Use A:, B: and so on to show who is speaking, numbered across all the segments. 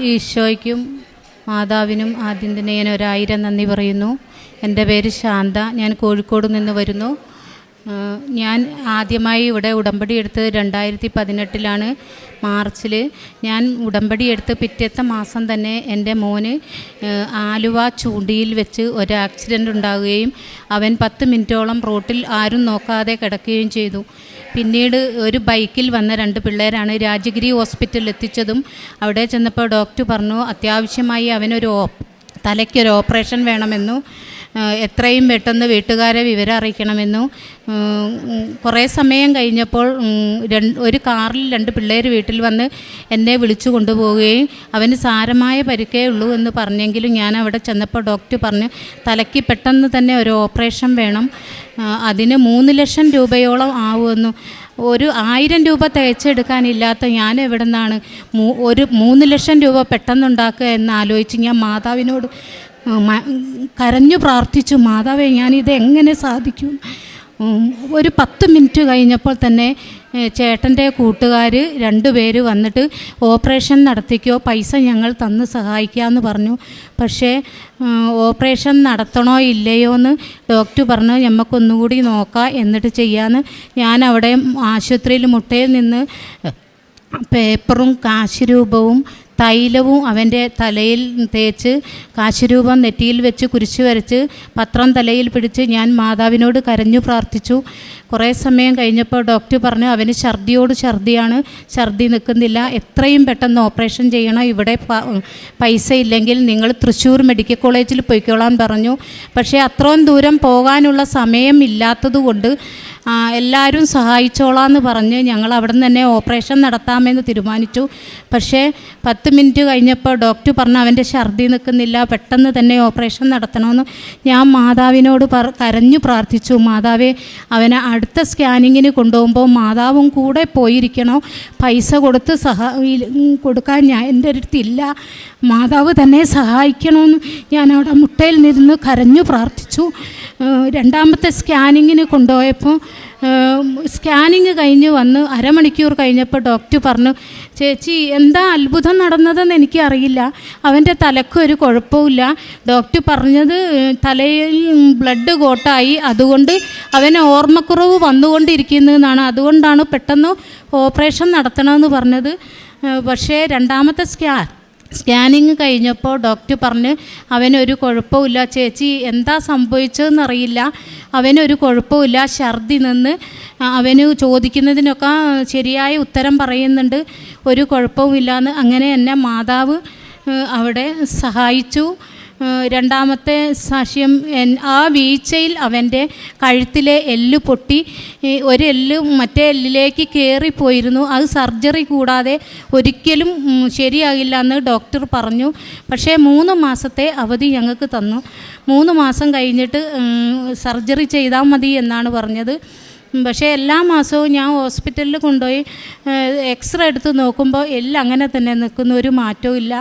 A: ഈശോയ്ക്കും മാതാവിനും ആദ്യം ഞാൻ ഒരായിരം നന്ദി പറയുന്നു. എന്റെ പേര് ശാന്ത. ഞാൻ കോഴിക്കോട് നിന്ന് വരുന്നു. ഞാൻ ആദ്യമായി ഇവിടെ ഉടമ്പടി എടുത്തത് രണ്ടായിരത്തി പതിനെട്ടിലാണ് മാർച്ചിൽ. ഞാൻ ഉടമ്പടി എടുത്ത് പിറ്റത്തെ മാസം തന്നെ എന്റെ മോന് ആലുവ ചൂണ്ടിയിൽ വെച്ച് ഒരു ആക്സിഡന്റ് ഉണ്ടാവുകയും അവൻ പത്ത് മിനിറ്റോളം റോട്ടിൽ ആരും നോക്കാതെ കിടക്കുകയും ചെയ്തു. പിന്നീട് ഒരു ബൈക്കിൽ വന്ന രണ്ട് പിള്ളേരാണ് രാജഗിരി ഹോസ്പിറ്റലിൽ എത്തിച്ചതും അവിടെ ചെന്നപ്പോൾ ഡോക്ടർ പറഞ്ഞു അത്യാവശ്യമായി അവനൊരു തലയ്ക്കൊരു ഓപ്പറേഷൻ വേണമെന്നു. എത്രയും പെട്ടെന്ന് വീട്ടുകാരെ വിവരം അറിയിക്കണമെന്നു കുറേ സമയം കഴിഞ്ഞപ്പോൾ ഒരു കാറിൽ രണ്ട് പിള്ളേർ വീട്ടിൽ വന്ന് എന്നെ വിളിച്ചു കൊണ്ടുപോവുകയും അവന് സാരമായ പരിക്കേ ഉള്ളൂ എന്ന് പറഞ്ഞെങ്കിലും ഞാൻ അവിടെ ചെന്നപ്പോൾ ഡോക്ടർ പറഞ്ഞു തലയ്ക്ക് പെട്ടെന്ന് തന്നെ ഒരു ഓപ്പറേഷൻ വേണം. അതിന് മൂന്ന് ലക്ഷം രൂപയോളം ആവുമെന്നു ഒരു ആയിരം രൂപ തികച്ചെടുക്കാനില്ലാത്ത ഞാൻ എവിടെ നിന്നാണ് ഒരു മൂന്ന് ലക്ഷം രൂപ പെട്ടെന്നുണ്ടാക്കുക എന്ന് ആലോചിച്ച് ഞാൻ മാതാവിനോട് കരഞ്ഞു പ്രാർത്ഥിച്ചു മാതാവേ ഞാനിത് എങ്ങനെ സാധിക്കും? ഒരു പത്ത് മിനിറ്റ് കഴിഞ്ഞപ്പോൾ തന്നെ ചേട്ടന്റെ കൂട്ടുകാർ രണ്ടുപേര് വന്നിട്ട് ഓപ്പറേഷൻ നടത്തിക്കോ പൈസ ഞങ്ങൾ തന്ന് സഹായിക്കാമെന്ന് പറഞ്ഞു. പക്ഷേ ഓപ്പറേഷൻ നടത്തണോ ഇല്ലയോ എന്ന് ഡോക്ടർ പറഞ്ഞു ഞമ്മക്കൊന്നുകൂടി നോക്കാം എന്നിട്ട് ചെയ്യാമെന്ന് ഞാൻ അവിടെ ആശുപത്രിയിൽ മുട്ടയിൽ നിന്ന് പേപ്പറും കാശുരൂപവും തൈലവും അവന്റെ തലയിൽ തേച്ച് കാശുരൂപം നെറ്റിയിൽ വെച്ച് കുരിശ് വരച്ച് പത്രം തലയിൽ പിടിച്ച് ഞാൻ മാതാവിനോട് കരഞ്ഞു പ്രാർത്ഥിച്ചു. കുറേ സമയം കഴിഞ്ഞപ്പോൾ ഡോക്ടർ പറഞ്ഞു അവന് ഛർദിയോട് ഛർദിയാണ് ഛർദി നിൽക്കുന്നില്ല. എത്രയും പെട്ടെന്ന് ഓപ്പറേഷൻ ചെയ്യണം. ഇവിടെ പൈസ ഇല്ലെങ്കിൽ നിങ്ങൾ തൃശ്ശൂർ മെഡിക്കൽ കോളേജിൽ പോയിക്കോളാൻ പറഞ്ഞു. പക്ഷേ അത്രയും ദൂരം പോകാനുള്ള സമയം ഇല്ലാത്തതുകൊണ്ട് ആ, എല്ലാവരും സഹായിച്ചോളാന്ന് പറഞ്ഞ് ഞങ്ങൾ അവിടെ നിന്ന് തന്നെ ഓപ്പറേഷൻ നടത്താമെന്ന് തീരുമാനിച്ചു. പക്ഷേ പത്ത് മിനിറ്റ് കഴിഞ്ഞപ്പോൾ ഡോക്ടർ പറഞ്ഞു അവന്റെ ഛർദി നിൽക്കുന്നില്ല പെട്ടെന്ന് തന്നെ ഓപ്പറേഷൻ നടത്തണമെന്ന്. ഞാൻ മാതാവിനോട് പറ കരഞ്ഞു പ്രാർത്ഥിച്ചു മാതാവേ അവനെ അടുത്ത സ്കാനിങ്ങിന് കൊണ്ടുപോകുമ്പോൾ മാതാവും കൂടെ പോയിരിക്കണോ? പൈസ കൊടുത്ത് സഹാ കൊടുക്കാൻ ഞാൻ എന്റെ അടുത്തില്ല മാതാവ് തന്നെ സഹായിക്കണമെന്ന് ഞാൻ അവിടെ മുട്ടയിൽ നിന്ന് കരഞ്ഞു പ്രാർത്ഥിച്ചു. ഏഹ് രണ്ടാമത്തെ സ്കാനിങ്ങിന് കൊണ്ടുപോയപ്പോൾ സ്കാനിങ് കഴിഞ്ഞ് വന്ന് അരമണിക്കൂർ കഴിഞ്ഞപ്പോൾ ഡോക്ടർ പറഞ്ഞു ചേച്ചി എന്താ അത്ഭുതം നടന്നതെന്ന് എനിക്കറിയില്ല. അവന്റെ തലക്ക് ഒരു കുഴപ്പമില്ല ഡോക്ടർ പറഞ്ഞത് തലയിൽ ബ്ലഡ് കോട്ടായി. അതുകൊണ്ട് അവന് ഓർമ്മക്കുറവ് വന്നുകൊണ്ടിരിക്കുന്നതെന്നാണ് അതുകൊണ്ടാണ് പെട്ടെന്ന് ഓപ്പറേഷൻ നടത്തണമെന്ന് പറഞ്ഞത്. പക്ഷേ രണ്ടാമത്തെ സ്കാൻ സ്കാനിങ് കഴിഞ്ഞപ്പോൾ ഡോക്ടർ പറഞ്ഞ് അവനൊരു കുഴപ്പമില്ല ചേച്ചി എന്താ സംഭവിച്ചതെന്നറിയില്ല. അവനൊരു കുഴപ്പമില്ല ഛർദി നിന്ന് അവന് ചോദിക്കുന്നതിനൊക്കെ ശരിയായ ഉത്തരം പറയുന്നുണ്ട്. ഒരു കുഴപ്പവുമില്ലാന്ന്. അങ്ങനെ എന്നെ മാതാവ് അവിടെ സഹായിച്ചു. രണ്ടാമത്തെ സാക്ഷ്യം ആ വീഴ്ചയിൽ അവന്റെ കഴുത്തിലെ എല്ല് പൊട്ടി ഒരു മറ്റേ എല്ലിലേക്ക് കയറിപ്പോയിരുന്നു. അത് സർജറി കൂടാതെ ഒരിക്കലും ശരിയാകില്ല എന്ന് ഡോക്ടർ പറഞ്ഞു. പക്ഷേ മൂന്ന് മാസത്തെ അവധി ഞങ്ങൾക്ക് തന്നു. മൂന്ന് മാസം കഴിഞ്ഞിട്ട് സർജറി ചെയ്താൽ മതി എന്നാണ് പറഞ്ഞത്. പക്ഷേ എല്ലാ മാസവും ഞാൻ ഹോസ്പിറ്റലിൽ കൊണ്ടുപോയി എക്സ്റേ എടുത്ത് നോക്കുമ്പോൾ എല്ലാം അങ്ങനെ തന്നെ നിൽക്കുന്ന ഒരു മാറ്റവും ഇല്ല.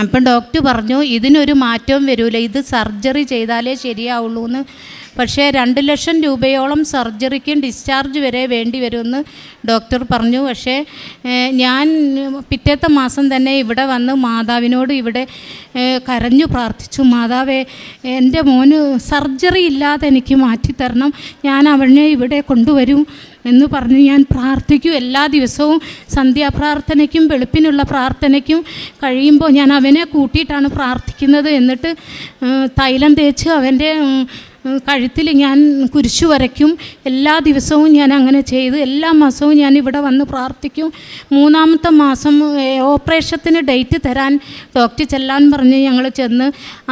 A: അപ്പം ഡോക്ടർ പറഞ്ഞു ഇതിനൊരു മാറ്റവും വരില്ല ഇത് സർജറി ചെയ്താലേ ശരിയാവുള്ളൂ എന്ന് പക്ഷേ രണ്ട് ലക്ഷം രൂപയോളം സർജറിക്കും ഡിസ്ചാർജ് വരെ വേണ്ടി വരുമെന്ന് ഡോക്ടർ പറഞ്ഞു. പക്ഷേ ഞാൻ പിറ്റേത്തെ മാസം തന്നെ ഇവിടെ വന്ന് മാതാവിനോട് ഇവിടെ കരഞ്ഞു പ്രാർത്ഥിച്ചു. മാതാവേ എന്റെ മോന് സർജറി ഇല്ലാതെ എനിക്ക് മാറ്റിത്തരണം. ഞാൻ അവനെ ഇവിടെ കൊണ്ടുവരും എന്ന് പറഞ്ഞ് ഞാൻ പ്രാർത്ഥിക്കും. എല്ലാ ദിവസവും സന്ധ്യാപ്രാർത്ഥനയ്ക്കും വെളുപ്പിനുള്ള പ്രാർത്ഥനയ്ക്കും കഴിയുമ്പോൾ ഞാൻ അവനെ കൂട്ടിയിട്ടാണ് പ്രാർത്ഥിക്കുന്നത്. എന്നിട്ട് തൈലം തേച്ച് അവന്റെ കഴുത്തിൽ ഞാൻ കുരിശു വരയ്ക്കും. എല്ലാ ദിവസവും ഞാൻ അങ്ങനെ ചെയ്ത് എല്ലാ മാസവും ഞാൻ ഇവിടെ വന്ന് പ്രാർത്ഥിക്കും. മൂന്നാമത്തെ മാസം ഓപ്പറേഷത്തിന് ഡേറ്റ് തരാൻ ഡോക്ടർ ചെല്ലാൻ പറഞ്ഞ് ഞങ്ങൾ ചെന്ന്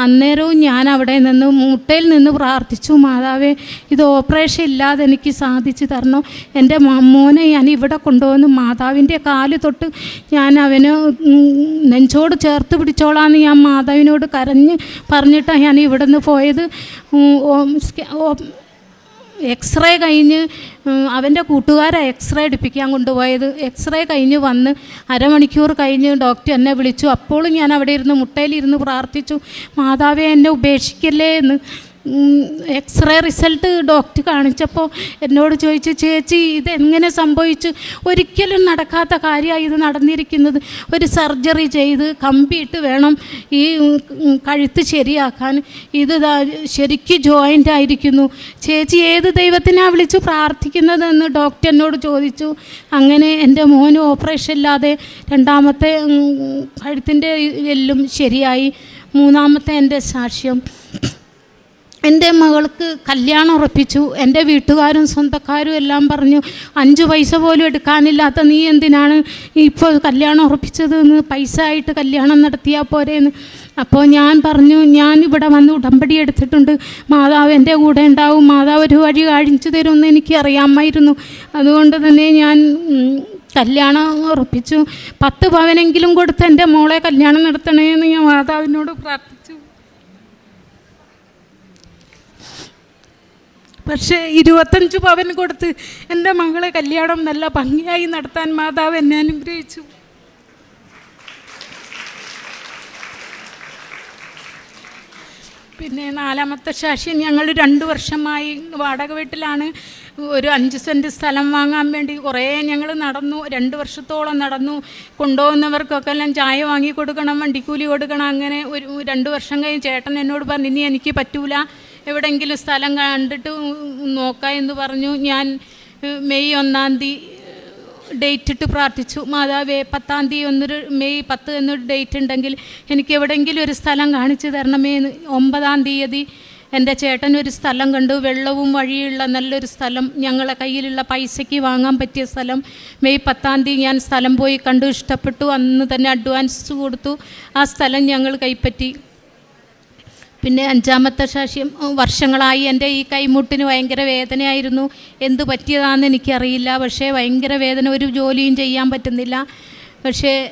A: അന്നേരവും ഞാൻ അവിടെ നിന്ന് മുട്ടയിൽ നിന്ന് പ്രാർത്ഥിച്ചു മാതാവേ ഇത് ഓപ്പറേഷൻ ഇല്ലാതെ എനിക്ക് സാധിച്ചു തരണം? എന്റെ മോനെ ഞാൻ ഇവിടെ കൊണ്ടുവന്ന് മാതാവിന്റെ കാൽ തൊട്ട് ഞാൻ അവന് നെഞ്ചോട് ചേർത്ത് പിടിച്ചോളാന്ന് ഞാൻ മാതാവിനോട് കരഞ്ഞ് പറഞ്ഞിട്ടാണ് ഞാൻ ഇവിടെ നിന്ന് പോയത് എക്സ്റേ കഴിഞ്ഞ് അവന്റെ കൂട്ടുകാരെ എക്സ്റേ എടുപ്പിക്കാൻ കൊണ്ടുപോയത്. എക്സ്റേ കഴിഞ്ഞ് വന്ന് അരമണിക്കൂർ കഴിഞ്ഞ് ഡോക്ടർ എന്നെ വിളിച്ചു. അപ്പോഴും ഞാൻ അവിടെ ഇരുന്ന് മുട്ടയിലിരുന്ന് പ്രാർത്ഥിച്ചു. മാതാവെ എന്നെ ഉപേക്ഷിക്കല്ലേ? എന്ന് എക്സ്റേ റിസൾട്ട് ഡോക്ടർ കാണിച്ചപ്പോൾ എന്നോട് ചോദിച്ചു ചേച്ചി ഇതെങ്ങനെ സംഭവിച്ചു? ഒരിക്കലും നടക്കാത്ത കാര്യമായി ഇത് നടന്നിരിക്കുന്നത്. ഒരു സർജറി ചെയ്ത് കമ്പിയിട്ട് വേണം ഈ കഴുത്ത് ശരിയാക്കാൻ. ഇത് ശരിക്കും ജോയിന്റ് ആയിരിക്കുന്നു. ചേച്ചി ഏത് ദൈവത്തിനാണ് വിളിച്ച് പ്രാർത്ഥിക്കുന്നതെന്ന് ഡോക്ടർ എന്നോട് ചോദിച്ചു. അങ്ങനെ എന്റെ മോന് ഓപ്പറേഷൻ ഇല്ലാതെ രണ്ടാമത്തെ കഴുത്തിന്റെ എല്ലും ശരിയായി. മൂന്നാമത്തെ എന്റെ സാക്ഷ്യം. എന്റെ മകൾക്ക് കല്യാണം ഉറപ്പിച്ചു എന്റെ വീട്ടുകാരും സ്വന്തക്കാരും എല്ലാം പറഞ്ഞു അഞ്ച് പൈസ പോലും എടുക്കാനില്ലാത്ത നീ എന്തിനാണ് ഇപ്പോൾ കല്യാണം ഉറപ്പിച്ചത് എന്ന് പൈസ ആയിട്ട് കല്യാണം നടത്തിയാൽ പോരേന്ന്? അപ്പോൾ ഞാൻ പറഞ്ഞു ഞാൻ ഇവിടെ വന്ന് ഉടമ്പടി എടുത്തിട്ടുണ്ട്. മാതാവ് എന്റെ കൂടെ ഉണ്ടാവും. മാതാവ് ഒരു വഴി കാണിച്ചു തരുമെന്ന് എനിക്ക് അറിയാമായിരുന്നു. അതുകൊണ്ട് തന്നെ ഞാൻ കല്യാണം ഉറപ്പിച്ചു. പത്ത് പവനെങ്കിലും കൊടുത്ത് എന്റെ മോളെ കല്യാണം നടത്തണേ എന്ന് ഞാൻ മാതാവിനോട് പ്രാർത്ഥിച്ചു. പക്ഷേ ഇരുപത്തഞ്ച് പവൻ കൊടുത്ത് എന്റെ മകളെ കല്യാണം നല്ല ഭംഗിയായി നടത്താൻ മാതാവ് എന്നെ അനുഗ്രഹിച്ചു. പിന്നെ നാലാമത്തെ ശാശി ഞങ്ങൾ രണ്ട് വർഷമായി വാടക വീട്ടിലാണ്. ഒരു അഞ്ച് സെന്റ് സ്ഥലം വാങ്ങാൻ വേണ്ടി കുറേ ഞങ്ങൾ നടന്നു. രണ്ട് വർഷത്തോളം നടന്നു. കൊണ്ടുപോകുന്നവർക്കൊക്കെ എല്ലാം ചായ വാങ്ങി കൊടുക്കണം വണ്ടിക്കൂലി കൊടുക്കണം. അങ്ങനെ ഒരു രണ്ട് വർഷം കഴിഞ്ഞ് ചേട്ടൻ എന്നോട് പറഞ്ഞു ഇനി എനിക്ക് പറ്റൂല. എവിടെയെങ്കിലും സ്ഥലം കണ്ടിട്ട് നോക്കാം എന്ന് പറഞ്ഞു. ഞാൻ മെയ് ഒന്നാം തീയതി ഡേറ്റ് ഇട്ട് പ്രാർത്ഥിച്ചു. മാതാവേ പത്താം തീയതി ഒന്നൊരു മെയ് പത്ത് എന്നൊരു ഡേറ്റ് ഉണ്ടെങ്കിൽ എനിക്ക് എവിടെയെങ്കിലും ഒരു സ്ഥലം കാണിച്ചു തരണമേ എന്ന്. ഒമ്പതാം തീയതി എന്റെ ചേട്ടൻ ഒരു സ്ഥലം കണ്ടു. വെള്ളവും വഴിയുള്ള നല്ലൊരു സ്ഥലം. ഞങ്ങളെ കയ്യിലുള്ള പൈസയ്ക്ക് വാങ്ങാൻ പറ്റിയ സ്ഥലം. മെയ് പത്താം തീയതി ഞാൻ സ്ഥലം പോയി കണ്ടു. ഇഷ്ടപ്പെട്ടു. അന്ന് തന്നെ അഡ്വാൻസ് കൊടുത്തു. ആ സ്ഥലം ഞങ്ങൾ കൈപ്പറ്റി. പിന്നെ അഞ്ചാമത്തെ സാക്ഷ്യം വർഷങ്ങളായി എന്റെ ഈ കൈമുട്ടിന് ഭയങ്കര വേദനയായിരുന്നു. എന്ത് പറ്റിയതാണെന്ന് എനിക്കറിയില്ല. പക്ഷേ ഭയങ്കര വേദന. ഒരു ജോലിയും ചെയ്യാൻ പറ്റുന്നില്ല. പക്ഷേ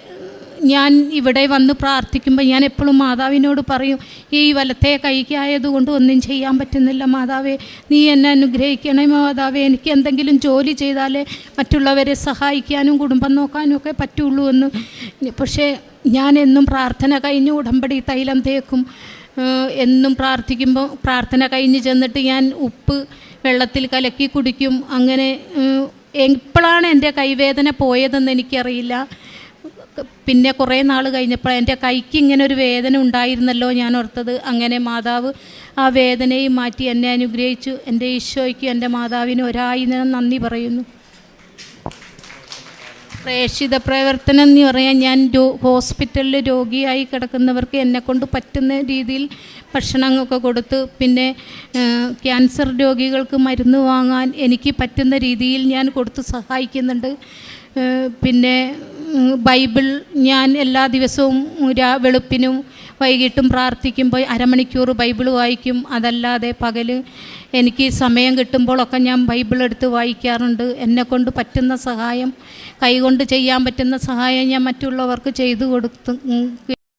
A: ഞാൻ ഇവിടെ വന്ന് പ്രാർത്ഥിക്കുമ്പോൾ ഞാൻ എപ്പോഴും മാതാവിനോട് പറയും ഈ വലത്തെ കൈക്കായതുകൊണ്ട് ഒന്നും ചെയ്യാൻ പറ്റുന്നില്ല മാതാവേ. നീ എന്നെ അനുഗ്രഹിക്കണേ മാതാവേ. എനിക്ക് എന്തെങ്കിലും ജോലി ചെയ്താലേ മറ്റുള്ളവരെ സഹായിക്കാനും കുടുംബം നോക്കാനും ഒക്കെ പറ്റുള്ളൂ എന്ന്. പക്ഷേ ഞാൻ എന്നും പ്രാർത്ഥന കഴിഞ്ഞ് ഉടമ്പടി തൈലം തേക്കും. എന്നും പ്രാർത്ഥിക്കുമ്പോൾ പ്രാർത്ഥന കഴിഞ്ഞ് ചെന്നിട്ട് ഞാൻ ഉപ്പ് വെള്ളത്തിൽ കലക്കി കുടിക്കും. അങ്ങനെ എപ്പോഴാണ് എന്റെ കൈവേദന പോയതെന്ന് എനിക്കറിയില്ല. പിന്നെ കുറേ നാൾ കഴിഞ്ഞപ്പോൾ എന്റെ കൈക്ക് ഇങ്ങനെ ഒരു വേദന ഉണ്ടായിരുന്നല്ലോ ഞാൻ ഓർത്തത്. അങ്ങനെ മാതാവ് ആ വേദനയും മാറ്റി എന്നെ അനുഗ്രഹിച്ചു. എന്റെ ഈശോയ്ക്കും എന്റെ മാതാവിനും ഒരായിരം നന്ദി പറയുന്നു. പ്രേക്ഷിത പ്രവർത്തനം എന്ന് പറയാൻ ഞാൻ ഹോസ്പിറ്റലിൽ രോഗിയായി കിടക്കുന്നവർക്ക് എന്നെക്കൊണ്ട് പറ്റുന്ന രീതിയിൽ ഭക്ഷണമൊക്കെ കൊടുത്ത് പിന്നെ ക്യാൻസർ രോഗികൾക്ക് മരുന്ന് വാങ്ങാൻ എനിക്ക് പറ്റുന്ന രീതിയിൽ ഞാൻ കൊടുത്ത് സഹായിക്കുന്നുണ്ട്. പിന്നെ ബൈബിൾ ഞാൻ എല്ലാ ദിവസവും വെളുപ്പിനും വൈകിട്ടും പ്രാർത്ഥിക്കുമ്പോൾ അരമണിക്കൂർ ബൈബിൾ വായിക്കും. അതല്ലാതെ പകൽ എനിക്ക് സമയം കിട്ടുമ്പോഴൊക്കെ ഞാൻ ബൈബിൾ എടുത്ത് വായിക്കാറുണ്ട്. എന്നെക്കൊണ്ട് പറ്റുന്ന സഹായം കൈകൊണ്ട് ചെയ്യാൻ പറ്റുന്ന സഹായം ഞാൻ മറ്റുള്ളവർക്ക് ചെയ്തു കൊടുത്ത്